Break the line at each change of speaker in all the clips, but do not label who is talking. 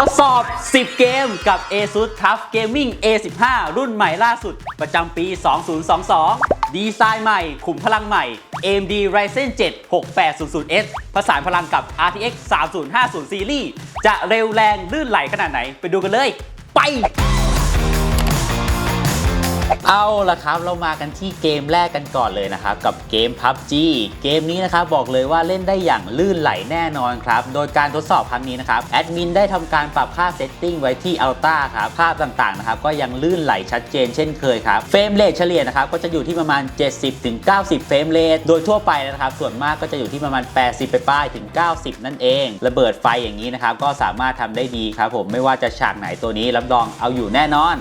ทดสอบ 10 เกมกับ ASUS TUF Gaming A15 รุ่นใหม่ล่าสุด ประจำปี 2022 ดีไซน์ใหม่ ขุมพลังใหม่ AMD Ryzen 7 6800S ผสานพลังกับ RTX 3050 Series จะเร็วแรงลื่นไหลขนาดไหน ไปดูกันเลย ไป เอาละครับเรามากันที่เกมแรกกันก่อนเลยนะครับ กับเกม PUBG เกมนี้นะครับบอกเลยว่าเล่นได้อย่างลื่นไหลแน่นอนครับ โดยการทดสอบครั้งนี้นะครับแอดมินได้ทำการปรับค่าเซตติ้งไว้ที่ Ultra ครับภาพต่างๆนะครับก็ยังลื่นไหลชัดเจนเช่นเคยครับเฟรมเรทเฉลี่ยนะครับก็จะอยู่ที่ประมาณ 70-90 เฟรมเรทโดยทั่วไปนะครับส่วนมากก็จะอยู่ที่ประมาณ 80 ไปป้ายถึง 90 นั่นเอง ระเบิดไฟอย่างนี้นะครับก็สามารถทำได้ดีครับผมไม่ว่าจะฉากไหนตัวนี้รับรองเอาอยู่แน่นอน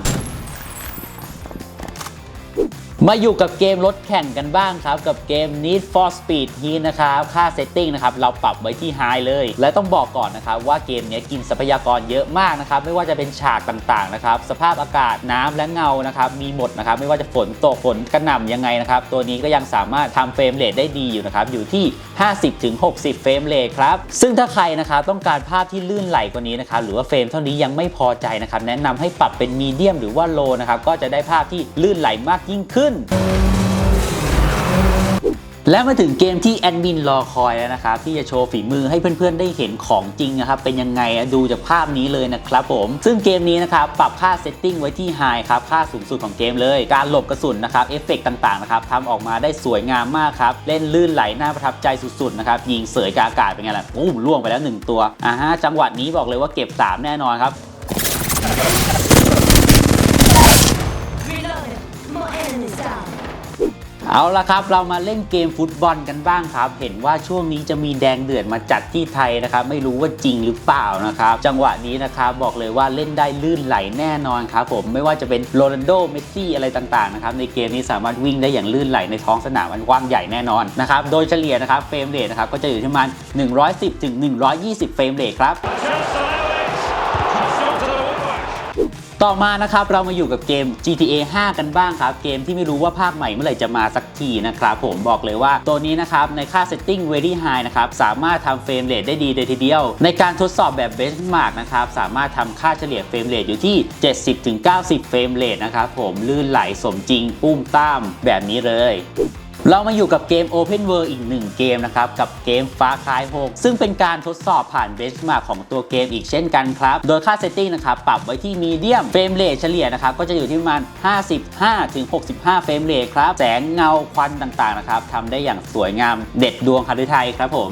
มาอยู่กับเกมรถแข่งกันบ้างครับ กับเกม Need for Speed Heat นะครับ ค่าเซตติ้งนะครับ เราปรับไว้ที่ High เลย และต้องบอกก่อนนะครับ ว่าเกมนี้กินทรัพยากรเยอะมากนะครับ ไม่ว่าจะเป็นฉากต่างๆนะครับ สภาพอากาศน้ำและเงานะครับ มีหมดนะครับ ไม่ว่าจะฝนตกฝนกระหน่ำยังไงนะครับ ตัวนี้ก็ยังสามารถทำเฟรมเรทได้ดีอยู่นะครับ อยู่ที่ 50-60 เฟรมเรทครับ ซึ่งถ้าใครนะครับต้องการภาพที่ลื่นไหลกว่านี้นะครับ หรือว่าเฟรมเท่านี้ยังไม่พอใจนะครับ แนะนำให้ปรับเป็นมีเดียมหรือว่าโลนะครับ ก็จะได้ภาพที่ลื่นไหลมากยิ่งขึ้นและมาถึงเกมที่แอดมินรอคอยแล้วนะครับ ที่จะโชว์ฝีมือให้เพื่อนๆ ได้เห็นของจริงนะครับ เป็นยังไงดูจากภาพนี้เลยนะครับผม ซึ่งเกมนี้นะครับ ปรับค่าเซตติ้งไว้ที่ไฮครับ ค่าสูงสุดของเกมเลย การหลบกระสุนนะครับ เอฟเฟกต์ต่างๆ นะครับทำออกมาได้สวยงามมากครับ เล่นลื่นไหลน่าประทับใจสุดๆ นะครับ ยิงเสยกบอากาศเป็นไงล่ะโอ้ล่วงไปแล้ว 1 ตัวอ่าฮะจังหวะนี้บอกเลยว่าเก็บ 3 แน่นอนครับ เอาละครับ เรามาเล่นเกมฟุตบอลกันบ้างครับ เห็นว่าช่วงนี้จะมีแดงเดือดมาจัดที่ไทยนะครับ ไม่รู้ว่าจริงหรือเปล่านะครับ จังหวะนี้นะครับบอกเลยว่าเล่นได้ลื่นไหลแน่นอนครับผมไม่ว่าจะเป็นโรนัลโดเมสซี่อะไรต่างๆนะครับในเกมนี้สามารถวิ่งได้อย่างลื่นไหลในท้องสนามอันกว้างใหญ่แน่นอนนะครับโดยเฉลี่ยนะครับเฟรมเรทนะครับก็จะอยู่ที่ประมาณ110ถึง120 เฟรมเรทครับ ต่อมานะครับเรามาอยู่กับเกม GTA 5 กันบ้างครับ เกมที่ไม่รู้ว่าภาคใหม่เมื่อไหร่จะมาสักทีนะครับผมบอกเลยว่าตัวนี้นะครับในค่า setting very high นะครับสามารถทำเฟรมเรทได้ดีเลยทีเดียว ในการทดสอบแบบ benchmark นะครับสามารถทำค่าเฉลี่ยเฟรมเรทอยู่ที่ 70-90 เฟรมเรทนะครับผมลื่นไหลสมจริงปุ้มต้ามแบบนี้เลย เรามาอยู่กับเกม Open World อีกหนึ่งเกมนะครับ กับเกม Far Cry 6ซึ่งเป็นการทดสอบผ่านเบสมาของตัวเกมอีกเช่นกันครับ โดยค่าเซตติ้งนะครับ ปรับไว้ที่มีเดียมเฟรมเรทเฉลี่ยนะครับ ก็จะอยู่ที่ประมาณ 55-65 เฟรมเรทครับ แสงเงาควันต่างๆนะครับทำได้อย่างสวยงามเด็ดดวงคารุไทยครับผม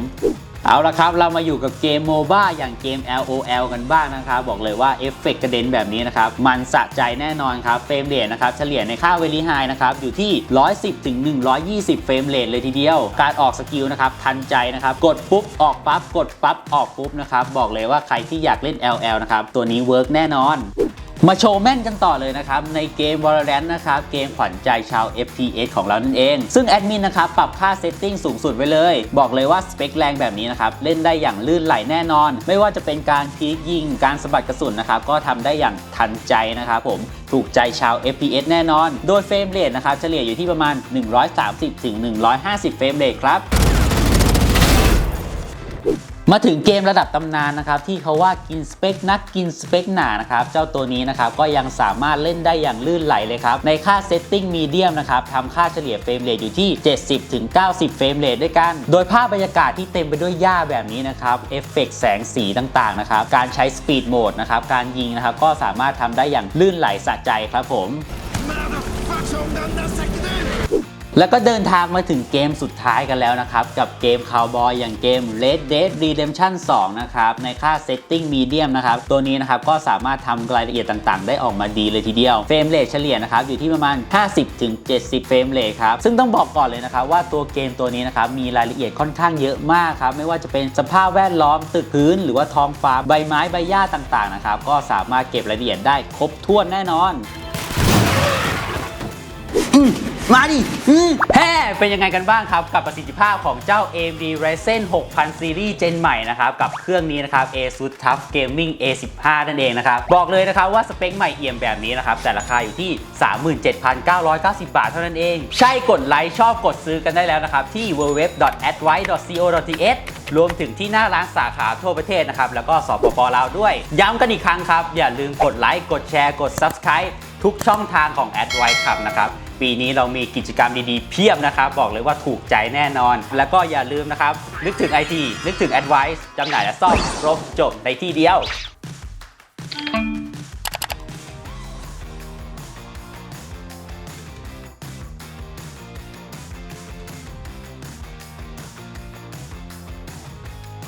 เอาละครับ เรามาอยู่กับเกมโมบ้าอย่างเกม LOL กันบ้างนะครับ บอกเลยว่าเอฟเฟกต์กระเด็นแบบนี้นะครับ มันสะใจแน่นอนครับ เฟรมเรทนะครับ เฉลี่ยในค่าเวลีไฮนะครับ อยู่ที่ 110ถึง120 เฟรมเรทเลยทีเดียว การออกสกิลนะครับ ทันใจนะครับ กดปุ๊บ ออกปั๊บ กดปั๊บ ออกปุ๊บนะครับ บอกเลยว่าใครที่อยากเล่น LL นะครับ ตัวนี้เวิร์กแน่นอน มาโชว์แม่นกันต่อเลยนะครับ ในเกม Valorant นะครับ เกมขวัญใจชาว FPS ของเรานั่นเอง ซึ่งแอดมินนะครับ ปรับค่าเซตติ้งสูงสุดไว้เลย บอกเลยว่าสเปคแรงแบบนี้นะครับ เล่นได้อย่างลื่นไหลแน่นอน ไม่ว่าจะเป็นการพีคยิง การสะบัดกระสุนนะครับ ก็ทำได้อย่างทันใจนะครับผมถูกใจชาว FPS แน่นอน โดยเฟรมเรทนะครับเฉลี่ยอยู่ที่ประมาณ 130-150 เฟรมเรทครับ มาถึงเกมระดับตำนานนะครับที่เขาว่ากินสเปคนักกินสเปคหนานะครับเจ้าตัวนี้นะครับก็ยังสามารถเล่นได้อย่างลื่นไหลเลยครับในค่าเซตติ้งมีเดียมนะครับทำค่าเฉลี่ยเฟรมเรทอยู่ที่ 70-90 เฟรมเรทด้วยกัน โดยภาพบรรยากาศที่เต็มไปด้วยหญ้าแบบนี้นะครับเอฟเฟกต์แสงสีต่างๆนะครับการใช้สปีดโหมดนะครับการยิงนะครับก็สามารถทำได้อย่างลื่นไหลสะใจครับผม แล้วก็เดินทางมาถึงเกมสุดท้ายกันแล้วนะครับ กับเกมคาวบอยอย่างเกม Red Dead Redemption 2 นะครับ ในค่า Setting Medium นะครับ ตัวนี้นะครับก็สามารถทำรายละเอียดต่างๆ ได้ออกมาดีเลยทีเดียวเฟรมเรทเฉลี่ยนะครับ อยู่ที่ประมาณ 50-70 เฟรมเรทครับ ซึ่งต้องบอกก่อนเลยนะครับ ว่าตัวเกมตัวนี้นะครับ มีรายละเอียดค่อนข้างเยอะมากครับ ไม่ว่าจะเป็นสภาพแวดล้อมตึกพื้น หรือว่าท้องฟ้าใบไม้ใบหญ้าต่างๆนะครับก็สามารถเก็บรายละเอียดได้ครบถ้วนแน่นอน มาดิอืมแฮ่เป็นยังไงกันบ้างครับ กับประสิทธิภาพของเจ้า AMD Ryzen 6000 Series Gen ใหม่นะครับ กับเครื่องนี้นะครับ ASUS TUF Gaming A15 นั่นเองนะครับ บอกเลยนะครับว่าสเปคใหม่เอี่ยมแบบนี้นะครับ แต่ราคาอยู่ที่ 37,990 บาทเท่านั้นเอง ใช่กดไลค์ชอบกดซื้อกันได้แล้วนะครับ ที่ www.advice.co.th รวมถึงที่หน้าร้านสาขาทั่วประเทศนะครับ แล้วก็สปปลาวด้วย ย้ำกันอีกครั้งครับ อย่าลืมกดไลค์กดแชร์กด Subscribe ทุกช่องทางของ a d v i c e ครับนะครับ ปีนี้เรามีกิจกรรมดีๆ เพียบนะครับ บอกเลยว่าถูกใจแน่นอน แล้วก็อย่าลืมนะครับ นึกถึง IT นึกถึง Advice จำหน่ายและซ่อมครบจบในที่เดียว